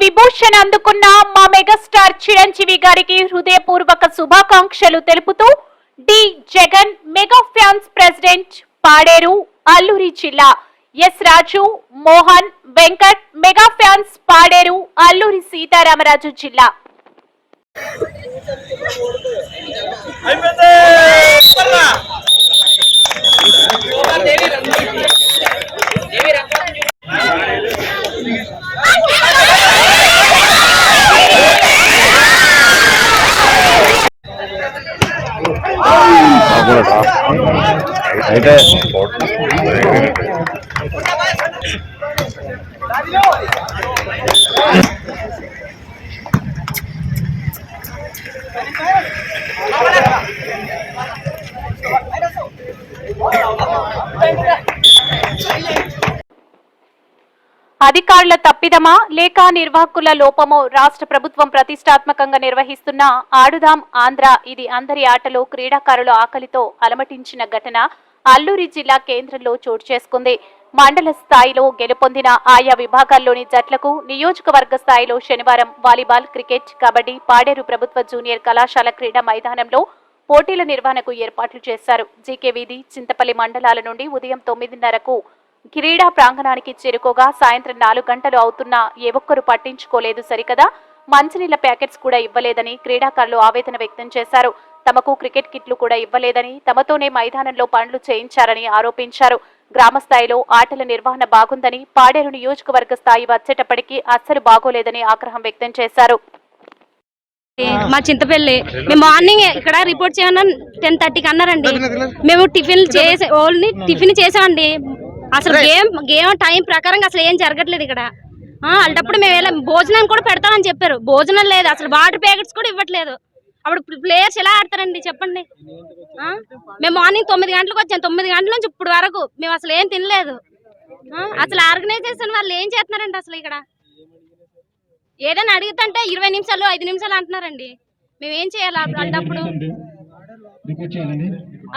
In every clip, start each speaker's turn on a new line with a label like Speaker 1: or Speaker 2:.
Speaker 1: విభూషణ్ అందుకున్న మా మెగాస్టార్ చిరంజీవి గారికి హృదయపూర్వక శుభాకాంక్షలు తెలుపుతూ D Jagan mega fans president Paderu Alluri జిల్లా. S Raju Mohan Venkat mega fans Paderu Alluri Sitaramaraju జిల్లా.
Speaker 2: అయిపోయింది పర్లా.
Speaker 3: అయితే
Speaker 1: అధికారుల తప్పిదమా లేక నిర్వాహకుల లోపమో రాష్ట్ర ప్రభుత్వం ప్రతిష్టాత్మకంగా నిర్వహిస్తున్న ఆడుదాం ఆంధ్ర ఇది అందరి ఆటలో క్రీడాకారుల ఆకలితో అలమటించిన ఘటన అల్లూరి జిల్లా కేంద్రంలో చోటు చేసుకుంది. మండల స్థాయిలో గెలుపొందిన ఆయా విభాగాల్లోని జట్లకు నియోజకవర్గ స్థాయిలో శనివారం వాలీబాల్ క్రికెట్ కబడ్డీ పాడేరు ప్రభుత్వ జూనియర్ కళాశాల క్రీడా మైదానంలో పోటీల నిర్వహణకు ఏర్పాట్లు చేశారు. జీకే వీధి చింతపల్లి మండలాల నుండి ఉదయం తొమ్మిదిన్నరకు క్రీడా ప్రాంగణానికి చేరుకోగా సాయంత్రం నాలుగు గంటలు అవుతున్నా ఏ ఒక్కరూ పట్టించుకోలేదు సరికదా. మంచినీళ్ళ ప్యాకెట్స్ కూడా ఇవ్వలేదని క్రీడాకారులు ఆవేదన వ్యక్తం చేశారు. తమకు క్రికెట్ కిట్లు కూడా ఇవ్వలేదని తమతోనే మైదానంలో పనులు చేయించారని ఆరోపించారు. గ్రామ స్థాయిలో ఆటల నిర్వహణ బాగుందని పాడేరు నియోజకవర్గ స్థాయి వచ్చేటప్పటికీ అస్సలు బాగోలేదని ఆగ్రహం వ్యక్తం చేశారు.
Speaker 4: మా చింతపల్లి మేము మార్నింగ్ ఇక్కడ రిపోర్ట్ చేయమన్నా టెన్ థర్టీకి అన్నారండి. మేము టిఫిన్ చేసే ఓన్లీ టిఫిన్ చేసామండి. అసలు గేమ్ గేమ్ టైం ప్రకారంగా అసలు ఏం జరగట్లేదు ఇక్కడ. అలాంటప్పుడు మేము వెళ్ళాం భోజనం కూడా పెడతామని చెప్పారు. భోజనం లేదు అసలు వాటర్ ప్యాకెట్స్ కూడా ఇవ్వట్లేదు. అప్పుడు ప్లేయర్స్ ఎలా ఆడతారండి చెప్పండి? మేము మార్నింగ్ తొమ్మిది గంటలకు వచ్చాం. తొమ్మిది గంటల నుంచి ఇప్పుడు వరకు మేము అసలు ఏం తినలేదు? అసలు ఆర్గనైజేషన్ వాళ్ళు ఏం చేస్తున్నారండి అసలు ఇక్కడ? ఏదైనా అడుగుతుంటే ఇరవై నిమిషాలు ఐదు నిమిషాలు అంటున్నారండి. మేము ఏం చేయాలి అలాంటప్పుడు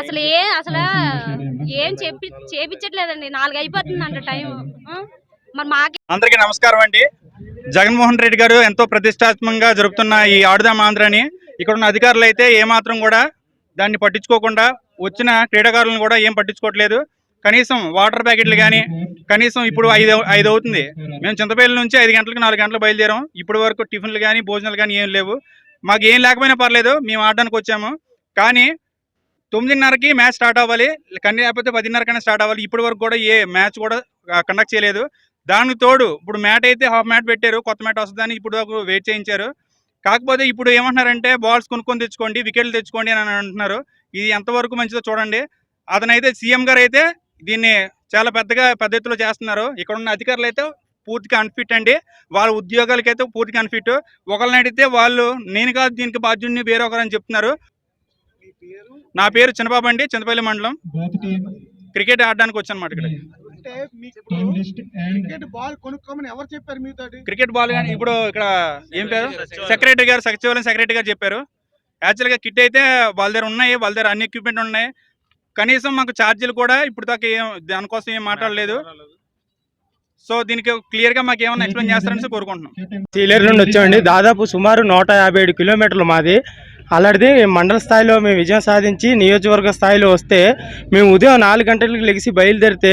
Speaker 4: అసలు ఏ అసలు ఏం చెప్పి చేపించట్లేదండి. నాలుగు అయిపోతుంది అంట టైం మరి మాకే
Speaker 2: అందరికీ నమస్కారం అండి. జగన్మోహన్ రెడ్డి గారు ఎంతో ప్రతిష్టాత్మకంగా జరుపుతున్న ఈ ఆడుదాం ఆంధ్రని ఇక్కడ ఉన్న అధికారులు అయితే ఏమాత్రం కూడా దాన్ని పట్టించుకోకుండా వచ్చిన క్రీడాకారులను కూడా ఏం పట్టించుకోవట్లేదు. కనీసం వాటర్ ప్యాకెట్లు కానీ కనీసం ఇప్పుడు ఐదు ఐదు అవుతుంది. మేము చింతపల్లి నుంచి ఐదు గంటలకు నాలుగు గంటలకు బయలుదేరాం. ఇప్పటి వరకు టిఫిన్లు కానీ భోజనాలు కానీ ఏం లేవు. మాకు ఏం లేకపోయినా పర్లేదు మేము ఆడడానికి వచ్చాము. కానీ తొమ్మిదిన్నరకి మ్యాచ్ స్టార్ట్ అవ్వాలి కానీ లేకపోతే పదిన్నర కన్నా స్టార్ట్ అవ్వాలి. ఇప్పటి వరకు కూడా ఏ మ్యాచ్ కూడా కండక్ట్ చేయలేదు. దానికి తోడు ఇప్పుడు మ్యాట్ అయితే హాఫ్ మ్యాట్ పెట్టారు కొత్త మ్యాట్ వస్తుందని ఇప్పుడు వరకు వెయిట్ చేయించారు. కాకపోతే ఇప్పుడు ఏమంటున్నారంటే బాల్స్ కొనుక్కొని తెచ్చుకోండి వికెట్లు తెచ్చుకోండి అని అంటున్నారు. ఇది ఎంతవరకు మంచిదో చూడండి. అతనైతే సీఎం గారు అయితే దీన్ని చాలా పెద్దగా పెద్ద ఎత్తులో చేస్తున్నారు. ఇక్కడ ఉన్న అధికారులు అయితే పూర్తిగా అన్ఫిట్ అండి. వాళ్ళ ఉద్యోగాలకైతే పూర్తిగా అన్ఫిట్ ఒకళ్ళని అడిగితే వాళ్ళు నేను కాదు దీనికి బాధ్యుడిని వేరొకరు అని చెప్తున్నారు. నా పేరు చిన్నబాబు అండి చింతపల్లి మండలం. క్రికెట్ ఆడడానికి వచ్చాను అనమాట ఇక్కడ
Speaker 5: క్రికెట్ బాల్ కొనుక్కోమని ఎవరు చెప్పారు మీతోటి?
Speaker 2: క్రికెట్ బాల్ కానీ ఇప్పుడు ఇక్కడ ఏం పేరు? సెక్రటరీ గారు సచివాలయం సెక్రటరీ గారు చెప్పారు. యాక్చువల్గా కిట్ అయితే వాళ్ళ దగ్గర ఉన్నాయి వాళ్ళ దగ్గర అన్ని ఎక్విప్మెంట్ ఉన్నాయి. కనీసం మాకు ఛార్జీలు కూడా ఇప్పుడు దాకా ఏం దానికోసం ఏం మాట్లాడలేదు. సో దీనికి క్లియర్గా మాకు ఏమైనా ఎక్స్ప్లెయిన్ చేస్తారని కోరుకుంటున్నాం.
Speaker 6: సీలేరు నుండి వచ్చామండి. దాదాపు సుమారు నూట యాభై ఏడు కిలోమీటర్లు మాది. అలాంటిది మండల స్థాయిలో మేము విజయం సాధించి నియోజకవర్గ స్థాయిలో వస్తే మేము ఉదయం నాలుగు గంటలకు లెగిసి బయలుదేరితే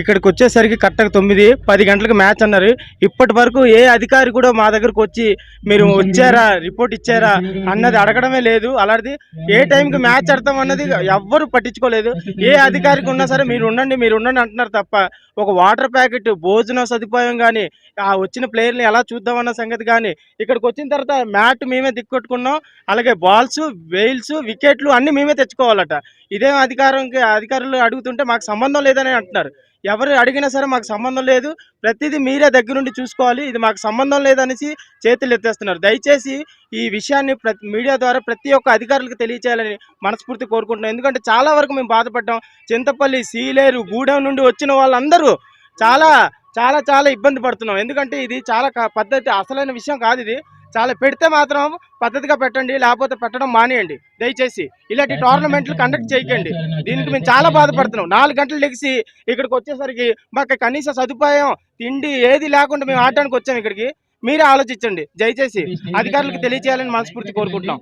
Speaker 6: ఇక్కడికి వచ్చేసరికి కరెక్ట్గా తొమ్మిది పది గంటలకు మ్యాచ్ అన్నారు. ఇప్పటి వరకు ఏ అధికారి కూడా మా దగ్గరకు వచ్చి మీరు వచ్చారా రిపోర్ట్ ఇచ్చారా అన్నది అడగడమే లేదు. అలాంటిది ఏ టైంకి మ్యాచ్ ఆడతాం అన్నది ఎవ్వరు పట్టించుకోలేదు. ఏ అధికారికి ఉన్నా సరే మీరు ఉండండి మీరు ఉండండి అంటున్నారు తప్ప ఒక వాటర్ ప్యాకెట్ భోజన సదుపాయం కానీ ఆ వచ్చిన ప్లేయర్ని ఎలా చూద్దామన్న సంగతి కానీ ఇక్కడికి వచ్చిన తర్వాత మ్యాట్ మేమే దిక్కొట్టుకున్నాం. అలాగే బాల్స్ వెయిల్స్ వికెట్లు అన్ని మేమే తెచ్చుకోవాలట. ఇదేం అధికారం అధికారులు అడుగుతుంటే మాకు సంబంధం లేదని అంటున్నారు. ఎవరు అడిగినా సరే మాకు సంబంధం లేదు. ప్రతిదీ మీరే దగ్గరుండి చూసుకోవాలి. ఇది మాకు సంబంధం లేదనేసి చేతులు ఎత్తేస్తున్నారు. దయచేసి ఈ విషయాన్ని ప్రతి మీడియా ద్వారా ప్రతి ఒక్క అధికారులకు తెలియచేయాలని మనస్ఫూర్తి కోరుకుంటున్నాం. ఎందుకంటే చాలా వరకు మేము బాధపడ్డాం. చింతపల్లి సీలేరు గూడెం నుండి వచ్చిన వాళ్ళందరూ చాలా చాలా చాలా ఇబ్బంది పడుతున్నాం. ఎందుకంటే ఇది చాలా పద్ధతి అసలైన విషయం కాదు ఇది. చాలా పెడితే మాత్రం పద్ధతిగా పెట్టండి లేకపోతే పెట్టడం మానేయండి. దయచేసి ఇలాంటి టోర్నమెంట్లు కండక్ట్ చేయకండి. దీనికి మేము చాలా బాధపడుతున్నాం. నాలుగు గంటలు లెగిసి ఇక్కడికి వచ్చేసరికి మాకు కనీస సదుపాయం తిండి ఏది లేకుండా మేము ఆడడానికి వచ్చాం ఇక్కడికి. మీరే ఆలోచించండి. దయచేసి అధికారులకు తెలియజేయాలని మనస్ఫూర్తి కోరుకుంటున్నాం.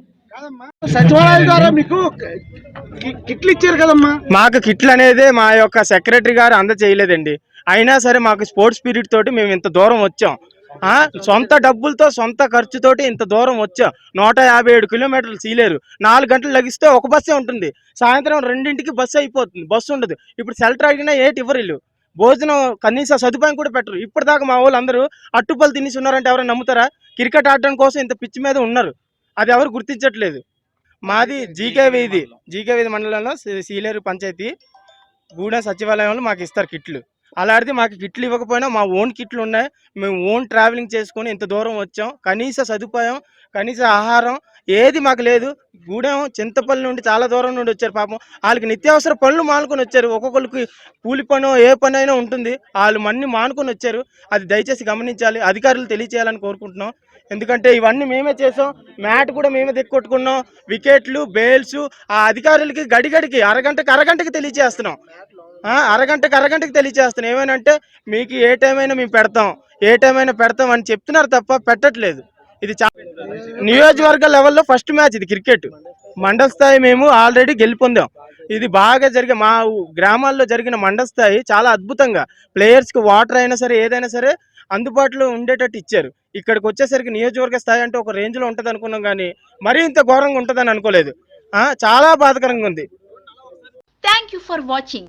Speaker 5: సచివాలయం ద్వారా మీకు కిట్లు ఇచ్చారు కదమ్మా?
Speaker 6: మాకు కిట్లు అనేది మా యొక్క సెక్రటరీ గారు అందజేయలేదండి అయినా సరే మాకు స్పోర్ట్స్ పీరియడ్ తోటి మేము ఇంత దూరం వచ్చాం. సొంత డబ్బులతో సొంత ఖర్చుతోటి ఇంత దూరం వచ్చాం? నూట యాభై ఏడు కిలోమీటర్లు సీలేరు. నాలుగు గంటలు లగిస్తే ఒక బస్సే ఉంటుంది. సాయంత్రం రెండింటికి బస్సు అయిపోతుంది. బస్సు ఉండదు. ఇప్పుడు సెల్టర్ అడిగినా ఏటి ఇవ్వరు భోజనం కనీస సదుపాయం కూడా పెట్టరు. ఇప్పటిదాకా మా వాళ్ళు అందరూ తినేసి ఉన్నారంటే ఎవరైనా నమ్ముతారా? క్రికెట్ ఆడడం కోసం ఇంత పిచ్చి మీద ఉన్నారు. అది ఎవరు గుర్తించట్లేదు. మాది జీకే వీధి. జీకే వీధి మండలంలో సీలేరు పంచాయతీ. గూడెం సచివాలయంలో మాకు ఇస్తారు కిట్లు. అలాంటిది మాకు కిట్లు ఇవ్వకపోయినా మా ఓన్ కిట్లు ఉన్నాయి. మేము ఓన్ ట్రావెలింగ్ చేసుకొని ఇంత దూరం వచ్చాం. కనీస సదుపాయం కనీస ఆహారం ఏది మాకు లేదు. గూడెం చింతపల్లి నుండి చాలా దూరం నుండి వచ్చారు పాపం. వాళ్ళకి నిత్యావసర పనులు మానుకొని వచ్చారు. ఒక్కొక్కరికి కూలి పనో ఏ పని అయినా ఉంటుంది. వాళ్ళు మన్ని మానుకొని వచ్చారు. అది దయచేసి గమనించాలి. అధికారులు తెలియచేయాలని కోరుకుంటున్నాం. ఎందుకంటే ఇవన్నీ మేమే చేసాం. మ్యాట్ కూడా మేమే దిక్కొట్టుకున్నాం వికెట్లు బేల్స్ ఆ అధికారులకి గడిగడికి అరగంటకి అరగంటకి తెలియజేస్తున్నాం అరగంటకి అరగంటకి తెలియజేస్తున్నాం ఏమైనా మీకు ఏ టైం అయినా మేము పెడతాం. ఏ టైం అయినా పెడతాం అని చెప్తున్నారు తప్ప పెట్టట్లేదు. ఇది నియోజకవర్గ లెవెల్లో ఫస్ట్ మ్యాచ్ ఇది క్రికెట్. మండల స్థాయి మేము ఆల్రెడీ గెలిపొందాం. ఇది బాగా జరిగే మా ఊ- గ్రామాల్లో జరిగిన మండల స్థాయి చాలా అద్భుతంగా. ప్లేయర్స్కి వాటర్ అయినా సరే ఏదైనా సరే అందుబాటులో ఉండేటట్టు ఇచ్చారు. ఇక్కడికి వచ్చేసరికి నియోజకవర్గ స్థాయి అంటే ఒక రేంజ్లో ఉంటుంది అనుకున్నాం కానీ మరీ ఇంత ఘోరంగా ఉంటుందని అనుకోలేదు. చాలా బాధకరంగా ఉంది.
Speaker 3: Thank you for watching